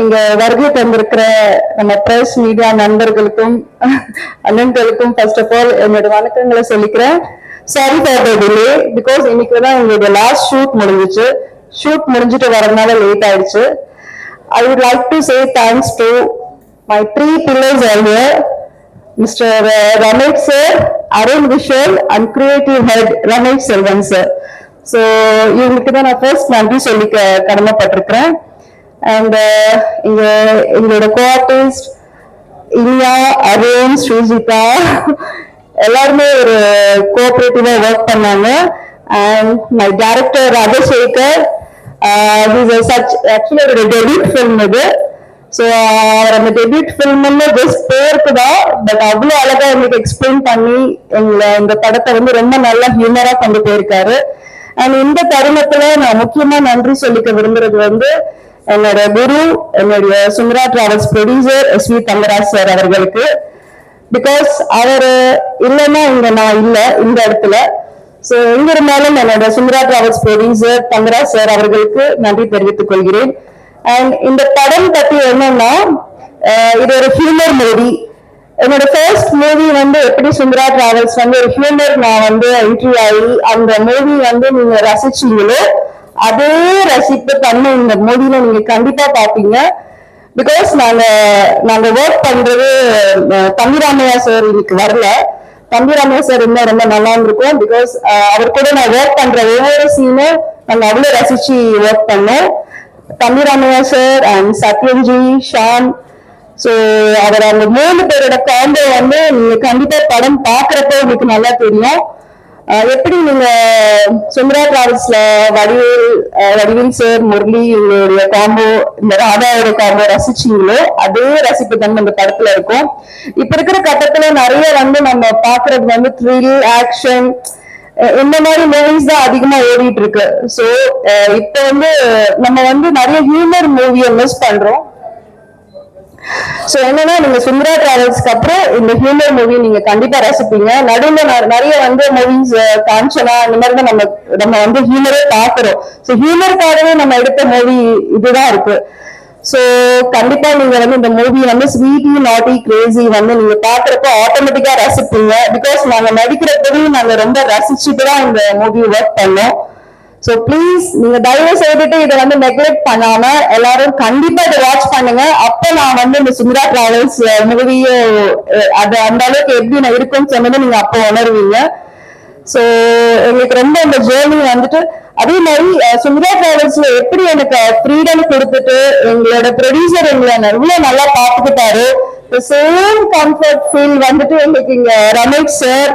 இங்க வருகை தந்திருக்கிற நம்ம பிரஸ் மீடியா நண்பர்களுக்கும் அண்ணன்களுக்கும் ஃபர்ஸ்ட் ஆஃப் ஆல் என்னோட வணக்கங்களை சொல்லிக்கிறேன். Sorry for the delay because இன்னைக்கு தான் எங்களுடைய லாஸ்ட் ஷூட் முடிஞ்சிச்சு. ஷூட் முடிஞ்சிட்டு வரதுனால லேட் ஆயிடுச்சு. I would like to say thanks to my three pillars earlier mister Ramesh sir Arun Vishal and creative head Ramesh Selvan sir so இவங்களுக்கு தான் நான் ஃபர்ஸ்ட் நன்றி சொல்லிக்க கடமைப்பட்டிருக்கிறேன். அண்ட் uh, இங்க எங்களோட கோஆர்டிஸ்ட் இனியா அருண் ஸ்ரீஜிதா எல்லாருமே ஒரு கோஆபரேட்டிவா ஒர்க் பண்ணாங்க. And my director Rajasekar such actually ஒரு டெபியூட் ஃபில்ம் இது. ஸோ அவர் அந்த டெபியூட் ஃபில்ம்னு ஜஸ்ட் பேருக்கு தான் பட் அவ்வளோ அழகா எங்களுக்கு எக்ஸ்பிளைன் பண்ணி எங்களை இந்த படத்தை வந்து ரொம்ப நல்லா ஹியூமரா கொண்டு போயிருக்காரு. அண்ட் இந்த தருணத்துல நான் முக்கியமா நன்றி சொல்லிக்க விரும்புறது வந்து என்னோட குரு என்னுடைய Sundara travels producer S V Thangaraj sir அவர்களுக்கு. பிகாஸ் அவர் இல்லைன்னா இங்க நான் இல்லை இந்த இடத்துல. ஸோ எங்க இருந்தாலும் என்னோட Sundara travels producer Thangaraj sir அவர்களுக்கு நன்றி தெரிவித்துக் கொள்கிறேன். அண்ட் இந்த படம் பத்தி என்னன்னா இது ஒரு ஹியூமர் மூவி என்னோட ஃபர்ஸ்ட் மூவி வந்து எப்படி சுந்தரா டிராவல்ஸ் வந்து ஒரு ஹியூமர் நான் வந்து என்ட்ரி ஆகி அந்த மூவி வந்து நீங்க ரசிச்சீங்களோ அதே ரசிப்பு தன்மை இந்த மூவில நீங்க கண்டிப்பா பாப்பீங்க. பிகாஸ் நாங்க நாங்க ஒர்க் பண்றது தம்பிராமையா சார் இன்னைக்கு வரல. தம்பிராமையா சார் இருந்தா ரொம்ப நல்லா இருந்திருக்கும். பிகாஸ் அவர் கூட நான் ஒர்க் பண்ற ஒவ்வொரு சீனும் நாங்க அவ்வளவு ரசிச்சு ஒர்க் பண்ணோம். Thambiramaiah sir and Sathyanji Shaan so அவர் அந்த மூணு பேரோட காம்போ வந்து நீங்க கண்டிப்பா படம் பாக்குறப்ப உங்களுக்கு நல்லா தெரியும். எப்படி நீங்க சுந்தரா டிராவல்ஸ்ல வடிவேல் வடிவேல் சார் முரளி இவங்களுடைய காம்போ இந்த ராதாவோட காம்போ ரசிச்சீங்களோ அதே ரசிப்பு தன்மை இந்த படத்துல இருக்கும். இப்ப இருக்கிற கட்டத்துல நிறைய வந்து நம்ம பாக்குறது வந்து த்ரில் ஆக்ஷன் இந்த மாதிரி மூவிஸ் தான் அதிகமா ஓடிட்டு இருக்கு. சோ இப்ப வந்து நம்ம வந்து நிறைய ஹியூமர் மூவியை மிஸ் பண்றோம். சோ என்னன்னா நீங்க சுந்தரா டிராவல்ஸ்க்கு அப்புறம் இந்த ஹியூமர் மூவி நீங்க கண்டிப்பா ரசிப்பீங்க. நடுவில் ந- நிறைய வந்து மூவிஸ் காஞ்சனா இந்த மாதிரி தான் நம்ம நம்ம வந்து ஹியூமரே பாக்குறோம் சோ ஹியூமருக்காகவே நம்ம எடுத்த மூவி இதுதான் இருக்கு. சோ கண்டிப்பா நீங்க வந்து இந்த மூவி வந்து ஸ்வீட்டி நாட்டி கிரேசி வந்து நீங்க பாக்குறப்ப ஆட்டோமேட்டிக்கா ரசிப்பீங்க. பிகாஸ் நாங்க நடிக்கிறப்பவே நாங்க ரொம்ப ரசிச்சுட்டு தான் இந்த மூவி ஒர்க் பண்ணோம். சோ ப்ளீஸ் நீங்க தயவு செய்துட்டு இதை வந்து நெக்லெக்ட் பண்ணாம எல்லாரும் கண்டிப்பா இதை வாட்ச் பண்ணுங்க. அப்ப நான் வந்து இந்த சுந்தரா டிராவல்ஸ் மூவியை அது அந்த அளவுக்கு எப்படி நான் இருக்கும்னு சொன்னதை நீங்க அப்போ உணர்வீங்க. சோ எங்களுக்கு ரொம்ப இந்த ஜேர்னி வந்துட்டு அதே மாதிரி சுந்தரா டிராவல்ஸ்ல எப்படி எனக்கு ஃப்ரீடம் கொடுத்துட்டு எங்களோட ப்ரொடியூசர் எங்களை எவ்வளவு நல்லா பாத்துக்கிட்டாரு சேம் கம்ஃபர்ட் ஃபீல் வந்துட்டு எங்களுக்கு இங்க ரமேஷ் சார்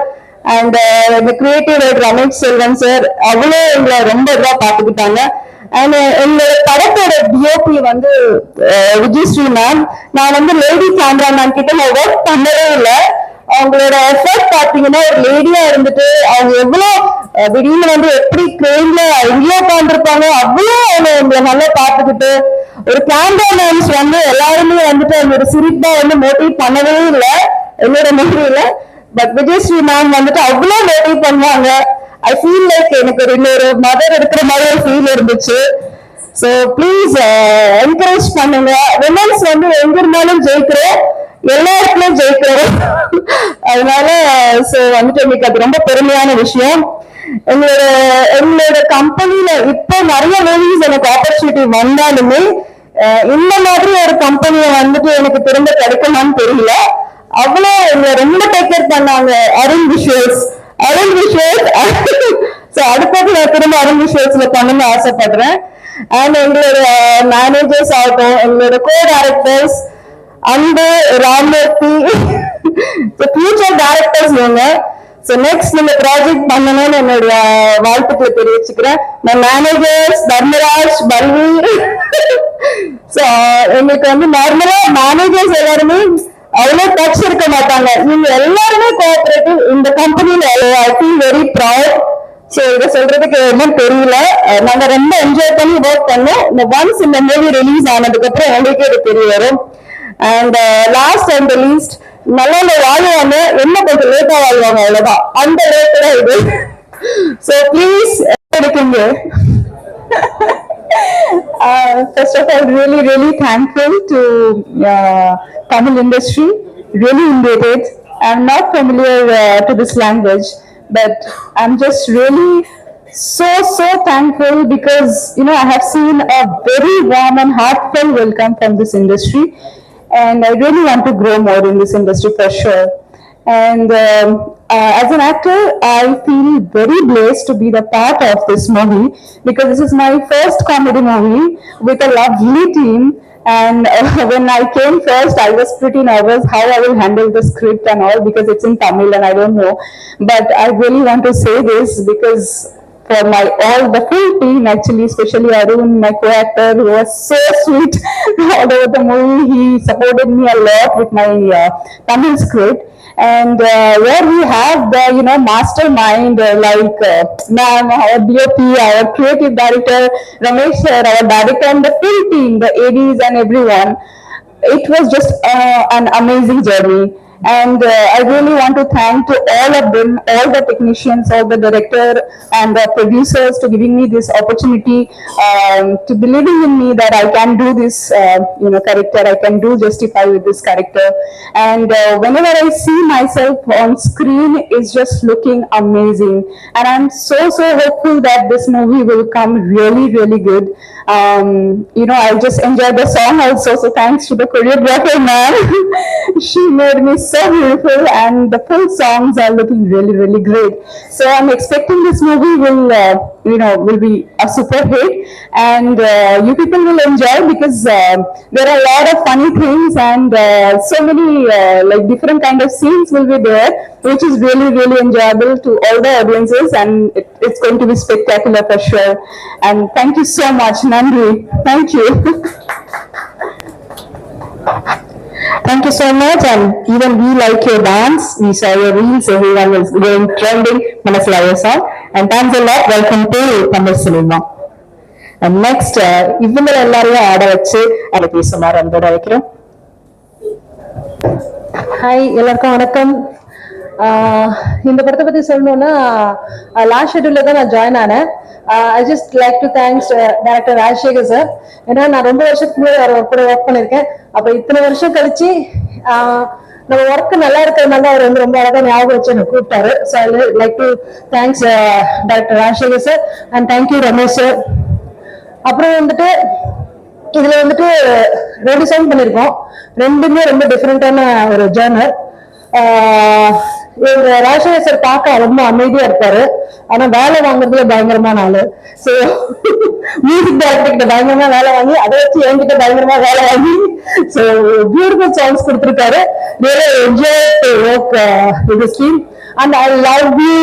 அண்ட் இந்த கிரியேட்டிவ் ரமேஷ் செல்வன் சார் அவ்வளோ எங்களை ரொம்ப இதாக பார்த்துக்கிட்டாங்க அண்ட் uh, எங்களோட படத்தோட டிஓபி வந்து uh, விஜயஸ்ரீ மேம் நான் வந்து லேடி கேமராமேன் கிட்ட நான் ஒர்க் பண்ணவே இல்லை. அவங்களோட எஃபர்ட் பாத்தீங்கன்னா ஒரு லேடியா இருந்துட்டு அவங்க எவ்வளவு திடீர்னு வந்து எப்படி ட்ரெயின்ல எங்கேயோ உட்காந்துருப்பாங்க அவ்வளவு அவங்க எங்களை நல்லா பார்த்துக்கிட்டு ஒரு கேமராமேன்ஸ் வந்து எல்லாருமே வந்துட்டு அந்த ஒரு சிரிப்பா வந்து மோட்டிவேட் பண்ணவே இல்லை. என்னோட மூவில பட் விஜயஸ்ரீ மேம் வந்துட்டு அவ்வளவு லேபிள் பண்ணுவாங்க. ஐ ஃபீல் லைக் எனக்கு ஒரு இன்னொரு மதர் இருக்கிற மாதிரி ஒரு ஃபீல் இருந்துச்சு. ஸோ ப்ளீஸ் என்கரேஜ் பண்ணுங்க. விமன்ஸ் வந்து எங்க இருந்தாலும் ஜெயிக்கிறோம். எல்லா இடத்துலயும் ஜெயிக்கிறோம். அதனால ஸோ வந்துட்டு எனக்கு அது ரொம்ப பெருமையான விஷயம். எங்களோட எங்களோட கம்பெனில இப்போ நிறைய மூவிஸ் எனக்கு ஆப்பர்ச்சுனிட்டி வந்தாலுமே இந்த மாதிரி ஒரு கம்பெனியை வந்துட்டு எனக்கு திரும்ப கிடைக்குமான்னு தெரியல. அவ்வளோ எங்களை ரொம்ப டேக் கேர் பண்ணாங்க. Arun visuals Arun visuals so அடுத்தது நான் திரும்ப அருண் விஷுவல்ஸ்ல பண்ணணும்னு ஆசைப்படுறேன். அண்ட் எங்களோட uh, மேனேஜர்ஸ் ஆகட்டும் எங்களோட co directors Anbu Ramurthy. Future directors இவங்க. ஸோ நெக்ஸ்ட் இந்த ப்ராஜெக்ட் பண்ணணும்னு என்னுடைய uh, வாழ்த்துக்களை தெரிவிச்சுக்கிறேன். நான் மேனேஜர்ஸ் தர்மராஜ் பல்வீர் ஸோ எங்களுக்கு வந்து நார்மலாக மேனேஜர்ஸ் எல்லாருமே அவ்வளவு டச் இருக்க மாட்டாங்க. நீங்க எல்லாருமே கோஆபரேட்டிவ் இந்த கம்பெனில I feel very proud so இதை சொல்றதுக்கு என்னன்னு தெரியல. நாங்க ரொம்ப என்ஜாய் பண்ணி ஒர்க் பண்ணோம். இந்த ஒன்ஸ் இந்த மூவி ரிலீஸ் ஆனதுக்கு அப்புறம் உங்களுக்கே இது தெரிய வரும். அண்ட் லாஸ்ட் அண்ட் லீஸ்ட் நல்லா வாழ்வாங்க என்ன கொஞ்சம் லேட்டா வாழ்வாங்க அவ்வளவுதான். அந்த லேட்டு தான் இது. சோ ப்ளீஸ் எடுக்குங்க uh, first of all, really, really thankful to uh, Tamil industry. Really indebted. I'm not familiar uh, to this language, but I'm just really so so thankful because you know I have seen a very warm and heartfelt welcome from this industry, and I really want to grow more in this industry for sure. And um, uh, as an actor, I feel very blessed to be the part of this movie because this is my first comedy movie with a lovely team. And uh, when I came first, I was pretty nervous how I will handle the script and all because it's in Tamil and I don't know. But I really want to say this because for my all the full team actually, especially Arun, my co-actor, who was so sweet all over the movie. He supported me a lot with my uh, Tamil script. And uh, where we have the you know mastermind uh, like uh, ma'am, our our creative director Ramesh our director, and the full team, the ADs and everyone it was just uh, an amazing journey and uh, i really want to thank to all of them all the technicians all the director and the producers to giving me this opportunity um, to believing in me that i can do this uh, you know character i can do justify with this character and uh, whenever i see myself on screen it's just looking amazing and i'm so so hopeful that this movie will come really really good um, you know, I just enjoyed the song also. So thanks to the choreographer, man. she made me so beautiful, and the full songs are looking really, really great. So I'm expecting this movie will, uh, you know, will be a super hit, and uh, you people will enjoy because uh, there are a lot of funny things and uh, so many uh, like different kind of scenes will be there, which is really, really enjoyable to all the audiences, and it, it's going to be spectacular for sure. And thank you so much, Nandri. Thank you. Thank you so much, and even we like your dance. We saw your reels, everyone was going trending. Manaslaya song, and thanks a lot. Welcome to Tamil cinema. And next, uh, இவங்க எல்லாரையும் ஆட வச்சு அதை பேசுமாறு அன்போட வைக்கிறோம் hi எல்லாருக்கும் வணக்கம் இந்த படத்தை பத்தி சொல்லணும்னா லாஸ்ட் ஷெட்யூல்ல தான் நான் ஜாயின் ஆனேன் I just like to thanks director Rajasekhar sir ஏன்னா நான் ரொம்ப வருஷத்துக்கு முன்னாடி அவர் கூட ஒர்க் பண்ணியிருக்கேன். அப்போ இத்தனை வருஷம் கழிச்சு uh, நம்ம ஒர்க் நல்லா இருக்கிறதுனால அவர் வந்து ரொம்ப அழகாக ஞாபகம் வச்சு எனக்கு கூப்பிட்டாரு. So I like to thanks doctor Rajasekhar sir and thank you Ramesh sir அப்புறம் வந்துட்டு இதுல வந்துட்டு ரெண்டு சாங் பண்ணியிருக்கோம். ரெண்டுமே ரொம்ப டிஃப்ரெண்டான ஒரு ஜேர்னர் இவங்க ராஜசேகர் சார் பார்க்க ரொம்ப அமைதியா இருப்பாரு. ஆனா வேலை வாங்குறதுல பயங்கரமான ஆளு. ஸோ மியூசிக் டைரக்டர் கிட்ட பயங்கரமா வேலை வாங்கி அதை வச்சு என்கிட்ட பயங்கரமா வேலை வாங்கி ஸோ பியூட்டிஃபுல் சான்ஸ் கொடுத்துருக்காரு. Really enjoy to work with steam and I love you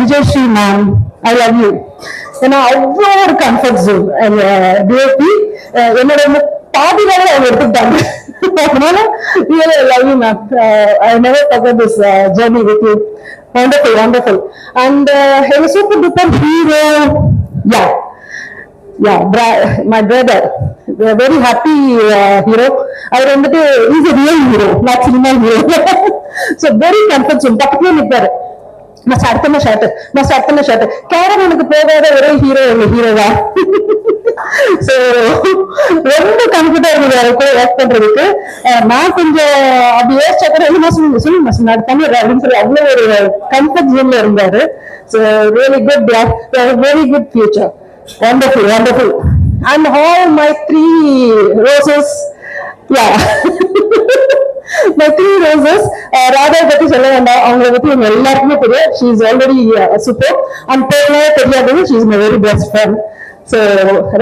Vijayashree ma'am I love you ஏன்னா அவ்வளோ ஒரு கம்ஃபர்ட் ஜோன் டிஓபி என்னோட பாதி வேலை அவங்க எடுத்துக்கிட்டாங்க. அதனால really love you ma'am I never forget this journey with you wonderful wonderful and எங்க super duper hero yeah yeah my brother very happy hero அவர் வந்துட்டு is a real hero not cinema hero so very comfort zone பக்கத்துல நிற்பாரு நான் அடுத்த shirt நான் அடுத்த shirt கேரவனுக்கு போகாத ஒரே ஹீரோ எங்க ஹீரோவா சோ ரொம்ப கம்ஃபர்டா இருந்தது யாரும் கூட ஒர்க் பண்றதுக்கு. நான் கொஞ்சம் அப்படி யோசிச்சா கூட என்ன சொல்லுங்க சொல்லி மாசம் நான் பண்ணிடுறேன் அப்படின்னு சொல்லி அவ்வளவு ஒரு கம்ஃபர்ட் ஜோன்ல இருந்தாரு. So really good very good future wonderful wonderful. And all my three roses yeah my roses uh, Radha பத்தி சொல்ல வேண்டாம். அவங்களை பத்தி எங்க எல்லாருக்குமே தெரியும். She is already super and பேர்லயே தெரியாதது she is my very best friend so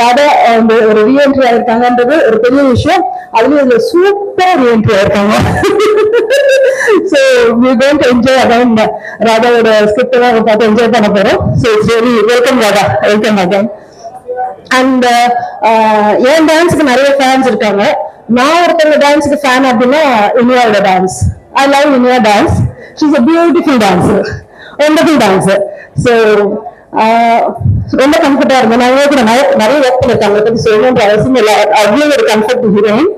Radha அந்த ஒரு ரீஎன்ட்ரி ஆயிருக்காங்கன்றது ஒரு பெரிய விஷயம். அதுலயும் இதுல சூப்பரா ரீஎன்ட்ரி ஆயிருக்காங்க. So we going to enjoy அதான் ராதாவோட ஸ்கிரிப்ட் எல்லாம் பார்த்து என்ஜாய் பண்ண போறோம். So it's very welcome Radha. Welcome again and என் டான்ஸுக்கு நிறைய ஃபேன்ஸ் இருக்காங்க? நான் ஒருத்தவங்க டான்ஸுக்கு ஃபேன் அப்படின்னா இனியாவோட dance I love Iniya dance she's a beautiful dancer wonderful dancer so ரொம்ப கம்ஃபர்டா இருந்தேன். நான் கூட நிறைய நிறைய ஒர்க் பண்ணிருக்காங்க அதை பத்தி சொல்லணுன்ற அவசியம் இல்லை. அவ்வளோ ஒரு கம்ஃபர்ட் ஹீரோயின்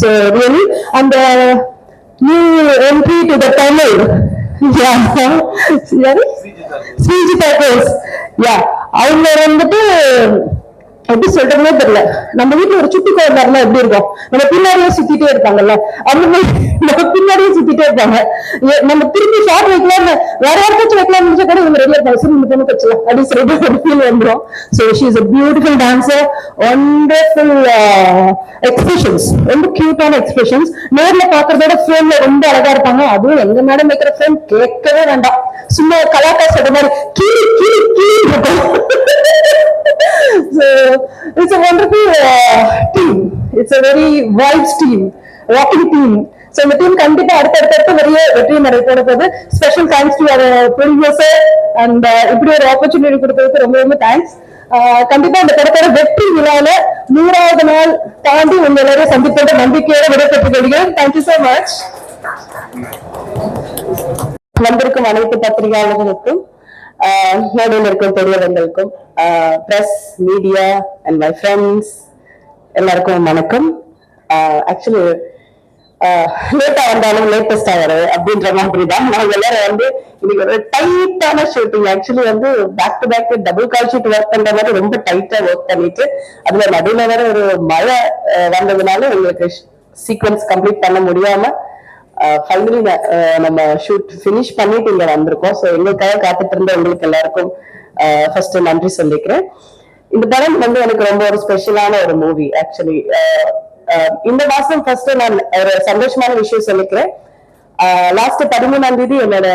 ஸோ ரியலி அந்த new entry to the Tamil யாரு ஸ்ரீஜிதா கோஸ் யா அவங்க வந்துட்டு எப்படி சொல்றதுனே தெரியல. நம்ம வீட்டுல ஒரு சுட்டி குழந்தைனா எப்படி இருக்கும் நம்ம பின்னாடியே சுத்திட்டே இருப்பாங்கல்ல? அந்த மாதிரி நம்ம பின்னாடியே சுத்திட்டே இருப்பாங்க. ஏ- நம்ம திரும்பி ஷார்ட் வைக்கலாம் வேற யாருக்காச்சும் வைக்கலாம் நினைச்சா கூட இவங்க ரெடியா இருப்பாங்க சரி இந்த பொண்ணு வச்சலாம் அப்படின்னு சொல்லிட்டு ஒரு ஃபீல் வந்துடும் so she is a beautiful dancer wonderful expressions ரொம்ப கியூட்டான எக்ஸ்பிரஷன்ஸ் நேர்ல பாக்குறதோட ஃப்ரேம்ல ரொம்ப அழகா இருப்பாங்க. அதுவும் எங்க மேடம் வைக்கிற ஃப்ரேம் கேட்கவே வேண்டாம். சும்மா கலாக்கா சொல்ற மாதிரி கீழி கீழி கீழி இருக்கும் it's a wonderful team it's a very vibes team wise team so இந்த டீம் கண்டிப்பா அடுத்த நிறைய வெற்றியை நடை போட போகுது. Special thanks to our producer and இப்படி ஒரு ஆப்பர்ச்சுனிட்டி கொடுத்ததுக்கு ரொம்ப ரொம்ப தேங்க்ஸ் uh, கண்டிப்பா இந்த படத்தோட வெற்றி விழால நூறாவது நாள் தாண்டி உங்க எல்லாரையும் சந்திப்போட நம்பிக்கையோட விடைபெற்றுக் கொள்கிறேன். தேங்க்யூ சோ மச் வந்திருக்கும் அனைத்து பத்திரிகையாளர்களுக்கும் ஆஹ் இருக்கும் பெரியவர்களுக்கும் press media and my friends எல்லாருக்கும் வணக்கம். ஆக்சுவலி லேட்டா வந்தாலும் லேட்டஸ்டா வரும் அப்படின்ற மாதிரி தான் நாங்க எல்லாரும் வந்து இன்னைக்கு ஒரு டைட்டான ஷூட்டிங் ஆக்சுவலி வந்து back to back double call sheet work பண்ற மாதிரி ரொம்ப டைட்டா ஒர்க் பண்ணிட்டு அதுல நடுவில் வேற ஒரு மழை வந்ததுனால எங்களுக்கு சீக்வன்ஸ் கம்ப்ளீட் பண்ண முடியாம ஃபைனலி நம்ம ஷூட் ஃபினிஷ் பண்ணிட்டு இங்க வந்திருக்கோம். ஸோ எங்களுக்காக காத்துட்டு இருந்த உங்களுக்கு எல்லாருக்கும் ஃபர்ஸ்ட் நன்றி சொல்லிக்கிறேன். இந்த படம் வந்து எனக்கு ரொம்ப ஒரு ஸ்பெஷலான ஒரு மூவி ஆக்சுவலி இந்த மாசம் ஃபர்ஸ்ட் நான் ஒரு சந்தோஷமான விஷயம் சொல்லிக்கிறேன். லாஸ்ட் பதிமூணாம் தேதி என்னோட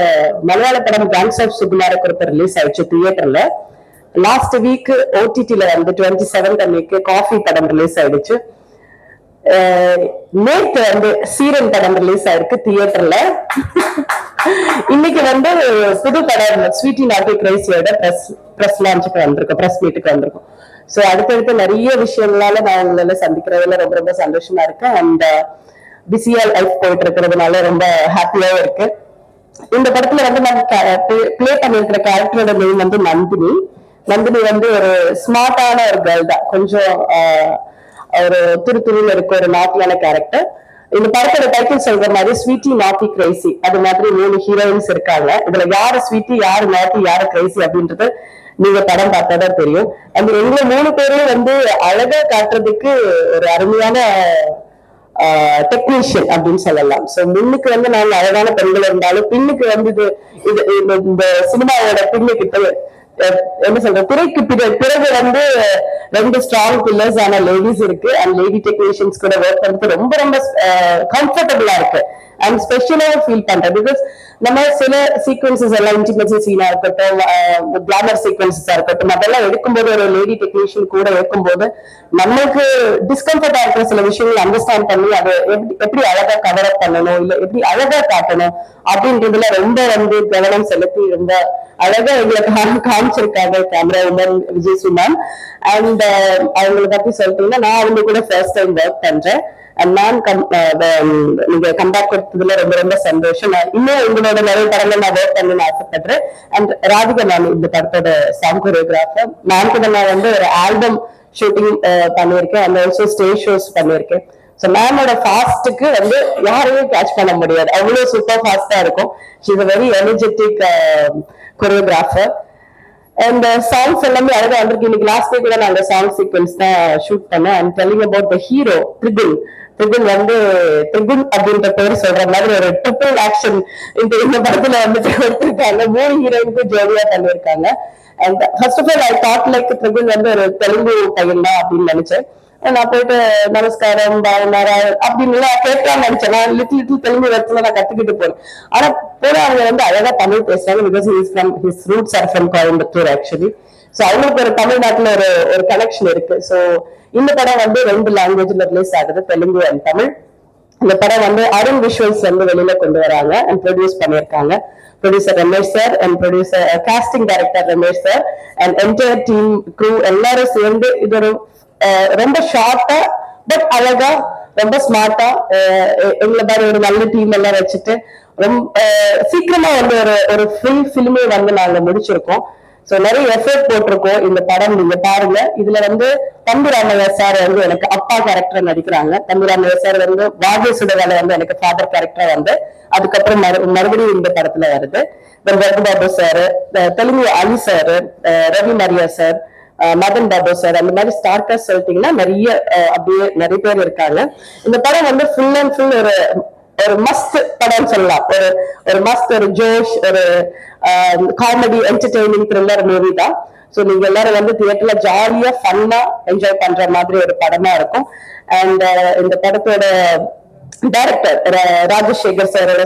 மலையாள படம் கேங்ஸ் ஆஃப் சுகுமார குறிப்பு ரிலீஸ் ஆயிடுச்சு தியேட்டர்ல லாஸ்ட் வீக் ஓடிடில வந்து டுவெண்ட்டி செவன்த் அன்னைக்கு காஃபி படம் ரிலீஸ் ஆயிடுச்சு. நேற்று வந்து சீரன் படம் ரிலீஸ் ஆயிருக்கு தியேட்டர்ல இன்னைக்கு வந்து புது படம் ஸ்வீட்டி நாட்டி கிரைசியோட பிரஸ் பிரஸ் லான்ச்சுக்கு வந்திருக்கோம் பிரஸ் மீட்டுக்கு வந்திருக்கோம். சோ அடுத்தடுத்து நிறைய விஷயங்களால நான் உங்களை சந்திக்கிறதுல ரொம்ப ரொம்ப சந்தோஷமா இருக்கேன். அண்ட் பிஸியா லைஃப் போயிட்டு இருக்கிறதுனால ரொம்ப ஹாப்பியாவும் இருக்கு. இந்த படத்துல வந்து நான் பிளே பண்ணிருக்கிற கேரக்டரோட நேம் வந்து நந்தினி. நந்தினி வந்து ஒரு ஸ்மார்ட்டான ஒரு கேர்ள் தான். கொஞ்சம் ஆஹ், ஒரு துரு இருக்க ஒரு நாட்டியான கேரக்டர் இந்த படத்தோட டைட்டில் சொல்ற மாதிரி ஸ்வீட்டி நாட்டி கிரைசி அது மாதிரி மூணு ஹீரோயின்ஸ் இருக்காங்க. இதுல யாரு ஸ்வீட்டி யாரு நாட்டி யாரு கிரைசி அப்படின்றது நீங்க படம் பார்த்தாதான் தெரியும். அந்த எங்களை மூணு பேரும் வந்து அழகா காட்டுறதுக்கு ஒரு அருமையான டெக்னீஷியன் அப்படின்னு சொல்லலாம். சோ முன்னுக்கு வந்து நாங்க அழகான பெண்கள் இருந்தாலும் பின்னுக்கு வந்து இது இந்த- சினிமாவோட பின்னுக்கு கிட்ட என்ன சொல்ற திரைக்கு பிறகு வந்து ரெண்டு ஸ்ட்ராங் பில்லர்ஸ் ஆன லேடிஸ் இருக்கு. அண்ட் லேடி டெக்னீஷியன்ஸ் கூட ஒர்க் பண்றது ரொம்ப ரொம்ப கம்ஃபர்டபுளா இருக்கு. அண்ட் ஸ்பெஷலா ஃபீல் பண்றேன் பிகாஸ் நம்ம சில சீக்வன்சஸ் எல்லாம் இன்டிமேசி சீனா இருக்கட்டும் கிளாமர் சீக்வன்சஸா இருக்கட்டும் அதெல்லாம் எடுக்கும்போது ஒரு லேடி டெக்னீஷியன் கூட இருக்கும்போது நம்மளுக்கு டிஸ்கம்ஃபர்டா இருக்கிற சில விஷயங்கள் அண்டர்ஸ்டாண்ட் பண்ணி அதை எப்படி எப்படி அழகா கவர் அப் பண்ணணும் இல்ல எப்படி அழகா காட்டணும் அப்படின்றதுல ரொம்ப வந்து கவனம் செலுத்தி ரொம்ப அழகா எங்களுக்கு காமிச்சிருக்காங்க camera woman Vijay Suman and அவங்களை பத்தி சொல்லிட்டீங்கன்னா நான் அவங்க கூட ஃபர்ஸ்ட் டைம் ஒர்க் பண்றேன். அண்ட் நான் uh, um, நீங்க கம்பேக் கொடுத்ததுல ரொம்ப ரொம்ப சந்தோஷம். நான் இன்னும் உங்களோட நிறைய படங்கள் நான் ஒர்க் பண்ணணும்னு ஆசைப்படுறேன். அண்ட் ராதிகா மேம் இந்த படத்தோட சாங் கொரியோகிராஃபர் நான் கூட நான் வந்து ஒரு ஆல்பம் ஷூட்டிங் uh, பண்ணியிருக்கேன். அண்ட் ஆல்சோ ஸ்டேஜ் ஷோஸ் பண்ணியிருக்கேன். ஸோ மேமோட ஃபாஸ்ட்டுக்கு வந்து யாரையும் கேட்ச் பண்ண முடியாது. அவ்வளவு சூப்பர் ஃபாஸ்டா இருக்கும். She is very energetic choreographer and songs எல்லாமே அழகாக வந்திருக்கு. இன்னைக்கு லாஸ்ட் டே கூட நான் அந்த சாங் சீக்வன்ஸ் தான் ஷூட் பண்ணேன். And telling about the hero triple triple வந்து ட்ரிபிள் அப்படின்ற பேர் சொல்ற மாதிரி ஒரு ட்ரிபிள் ஆக்ஷன் இந்த இந்த படத்துல வந்துட்டு கொடுத்துருக்காங்க. மூணு ஹீரோயினுக்கும் ஜோடியா பண்ணிருக்காங்க and first of all I thought like triple வந்து ஒரு தெலுங்கு பையன் தான் அப்படின்னு நினைச்சேன். நான் போயிட்டு நமஸ்காரம் பாவனாரா அப்படின்னு எல்லாம் நினைச்சேன். நான் லிட்டில் லிட்டில் தெலுங்கு வரத்துல நான் கத்துக்கிட்டு போறேன் ஆனா போன அவங்க வந்து அழகா தமிழ் பேசுறாங்க because his from his roots are from Coimbatore actually so அவங்களுக்கு ஒரு தமிழ்நாட்டுல ஒரு ஒரு கனெக்ஷன் இருக்கு. ஸோ இந்த படம் வந்து ரெண்டு லாங்குவேஜ்ல ரிலீஸ் ஆகுது. தெலுங்கு அண்ட் தமிழ். இந்த படம் வந்து அருண் விஷுவல்ஸ் வந்து வெளியில கொண்டு வராங்க அண்ட் ப்ரொடியூஸ் பண்ணியிருக்காங்க. Producer Ramesh sir and producer casting director Ramesh sir and entire team crew எல்லாரும் சேர்ந்து இது ஒரு uh, ரொம்ப ஷார்ட்டா பட் அழகா ரொம்ப ஸ்மார்ட்டா uh, எங்களை மாதிரி ஒரு நல்ல டீம் எல்லாம் வச்சுட்டு ரொம்ப அஹ், uh, சீக்கிரமா வந்து ஒரு ஒரு ஃபுல் ஃபிலிமே வந்து நாங்க முடிச்சிருக்கோம். சோ நிறைய எஃபர்ட் போட்டிருக்கோம் இந்த படம். நீங்க பாருங்க. இதுல வந்து தம்பிராமையா சார் வந்து எனக்கு அப்பா கேரக்டர் நடிக்கிறாங்க. தம்பிராமையா சார் வந்து வாகேசுடவேல வந்து எனக்கு ஃபாதர் கேரக்டரா வந்து. அதுக்கப்புறம் மறு மறுபடியும் இந்த படத்துல வருது. Then sir Telugu Ali sir Ravi Maria sir Madan Babu sir அந்த மாதிரி ஸ்டார்டர்ஸ் சொல்லிட்டீங்கன்னா நிறைய அப்படியே நிறைய பேர் இருக்காங்க. இந்த படம் வந்து ஃபுல் அண்ட் ஃபுல் ஒரு ஒரு மஸ்ட் படம் சொல்லலாம். ஒரு ஒரு மஸ்ட் ஒரு ஜோஷ் ஒரு காமெடி என்டர்டெய்னிங் த்ரில்லர் மூவி தான். ஸோ நீங்க எல்லாரும் வந்து தியேட்டர்ல ஜாலியா ஃபன்னா என்ஜாய் பண்ற மாதிரி ஒரு படமா இருக்கும். அண்ட் இந்த படத்தோட டைரக்டர் ராஜசேகர் சாரோட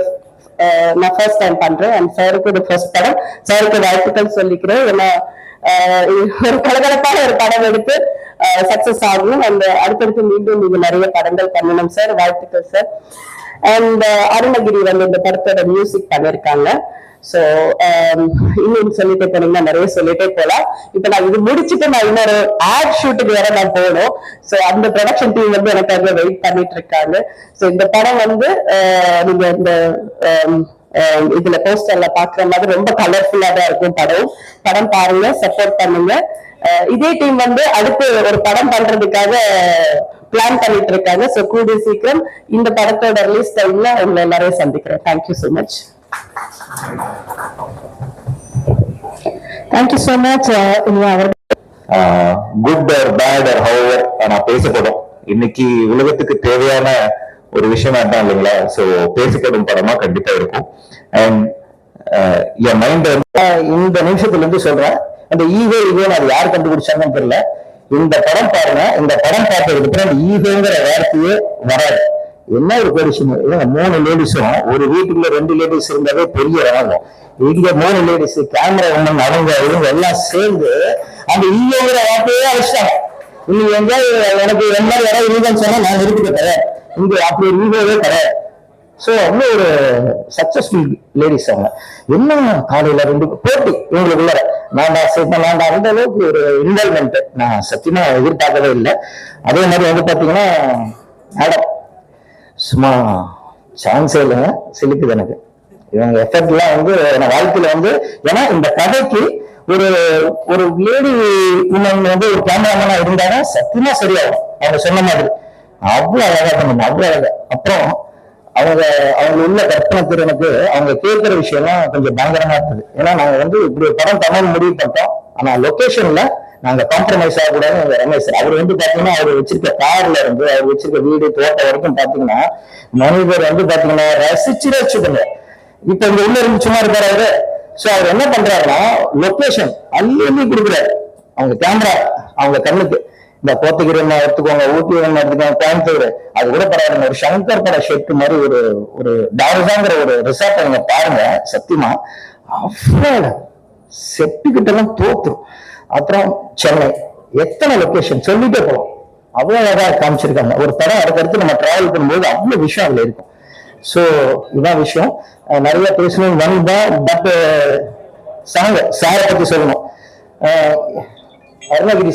நான் ஃபர்ஸ்ட் டைம் பண்றேன். அண்ட் சாருக்கு இது ஃபர்ஸ்ட் படம். சாருக்கு வாழ்த்துக்கள் சொல்லிக்கிறேன். ஏன்னா ஒரு கலகலப்பான ஒரு படம் எடுத்து சக்சஸ் ஆகணும். அந்த அடுத்தடுத்து மீண்டும் நீங்க நிறைய படங்கள் பண்ணணும் சார் வாழ்த்துக்கள் சார் அண்ட் uh, அருணகிரி வந்து இந்த படத்தோட மியூசிக் பண்ணிருக்காங்க. சோ um, இன்னும் சொல்லிட்டே போனீங்கன்னா நிறைய சொல்லிட்டே போலாம் இப்ப நான் இது முடிச்சுட்டு நான் இன்னொரு ஆட் ஷூட்டுக்கு வேற நான் போகணும். சோ அந்த ப்ரொடக்ஷன் டீம் வந்து எனக்காக வெயிட் பண்ணிட்டு இருக்காங்க. சோ இந்த படம் வந்து uh, நீங்க இந்த um, um, இதுல போஸ்டர்ல பாக்குற மாதிரி ரொம்ப கலர்ஃபுல்லா தான் இருக்கும் படம். படம் பாருங்க சப்போர்ட் பண்ணுங்க. Uh, இதே டீம் வந்து அடுத்து ஒரு படம் பண்றதுக்காக பிளான் பண்ணிட்டு இருக்காங்க சோ கூடிய சீக்கிரம் இந்த படத்தோட ரிலீஸ் டைம்ல உங்களை எல்லாரையும் சந்திக்கிறேன். Thank you so much thank you so much good or bad or hour நான் பேசப்படும். இன்னைக்கு உலகத்துக்கு தேவையான ஒரு விஷயமா தான் இல்லைங்களா? சோ பேசப்படும் படமா கண்டிப்பா இருக்கும். அண்ட் என் மைண்ட் வந்து இந்த நிமிஷத்துல இருந்து சொல்றேன். அந்த ஈகோ ஈகோன்னு அது யார் கண்டுபிடிச்சாங்கன்னு தெரியல. இந்த படம் பாருங்க இந்த படம் பார்த்ததுக்கு அப்புறம் ஈகோங்கிற வார்த்தையே வராது. என்ன ஒரு பெருசுங்க இவங்க மூணு லேடிஸும் ஒரு வீட்டுக்குள்ள ரெண்டு லேடிஸ் இருந்தாவே பெரிய ராகம். இங்க மூணு லேடிஸ் கேமரா ஒண்ணு அவங்க இவங்க எல்லாம் சேர்ந்து அந்த ஈகோங்கிற வார்த்தையே அழிச்சிட்டாங்க. இன்னைக்கு எங்க எனக்கு என்ன மாதிரி யாராவது ஈகோன்னு சொன்னா நான் நிரூபிக்க இங்க அப்படி ஒரு ஈகோவே கிடையாது. சோ ஒரு சக்சஸ்ஃபுல் லேடிஸ் அவங்க. என்ன காலையில ரெண்டு போட்டி இவங்களுக்குள்ள வேண்டாம் சரி வேண்டாம் அந்த அளவுக்கு ஒரு இன்வால்மெண்ட் நான் சத்தியமா எதிர்பார்க்கவே இல்லை. அதே மாதிரி வந்து பாத்தீங்கன்னா மேடம் சும்மா சான்ஸே இல்லைங்க. சிலிக்குது எனக்கு. இவங்க எஃபெக்ட் எல்லாம் வந்து என் வாழ்க்கையில வந்து ஏன்னா இந்த கதைக்கு ஒரு ஒரு லேடி உமன் வந்து ஒரு கேமராமேனா இருந்தாதான் சத்தியமா சரியாகும். அவங்க சொன்ன மாதிரி. அவ்வளவு அழகா பண்ணணும் அவ்வளவு அழகா. அப்புறம் அவங்க அவங்க உள்ள கற்பனை திறனுக்கு அவங்க கேட்கிற விஷயம்லாம் கொஞ்சம் பயங்கரமா இருக்குது ஏன்னா நாங்க வந்து இப்படி படம் தமிழ் முடிவு பண்ணிட்டோம். ஆனா லொகேஷன்ல நாங்க காம்ப்ரமைஸ் ஆகக்கூடாது ரமேஷ் அவர் வந்து பாத்தீங்கன்னா அவர் வச்சிருக்க கார்ல இருந்து அவர் வச்சிருக்க வீடு தோட்டம் வரைக்கும் பாத்தீங்கன்னா மனிதர் வந்து பாத்தீங்கன்னா ரசிச்சு ரசிச்சுக்கோங்க. இப்ப இங்க உள்ள இருந்து சும்மா இருக்காரு அவரு. சோ அவர் என்ன பண்றாருன்னா லொகேஷன் அள்ளி அள்ளி கொடுக்குறாரு. அவங்க கேமரா அவங்க கண்ணுக்கு. இந்த கோத்தகிரி என்ன எடுத்துக்கோங்க ஊட்டி என்ன எடுத்துக்கோங்க கோயம்புத்தூர். அது கூட பரவாயில்ல ஒரு சங்கர் பட ஷெட் மாதிரி ஒரு ஒரு டாரசாங்கிற ஒரு ரிசார்ட் நீங்க பாருங்க சத்தியமா. அவ்வளவு செட்டு கிட்ட எல்லாம் தோத்துரும் அப்புறம் சென்னை. எத்தனை லொகேஷன் சொல்லிட்டே போகலாம் அவ்வளவு அழகா காமிச்சிருக்காங்க. ஒரு படம் அடுத்தடுத்து நம்ம டிராவல் பண்ணும்போது அவ்வளவு விஷயம் அதுல இருக்கும். சோ இதான் விஷயம். நிறைய பேசணும் வந்தேன் பட் சாங்க சாரை பத்தி சொல்லணும். அருணகிரி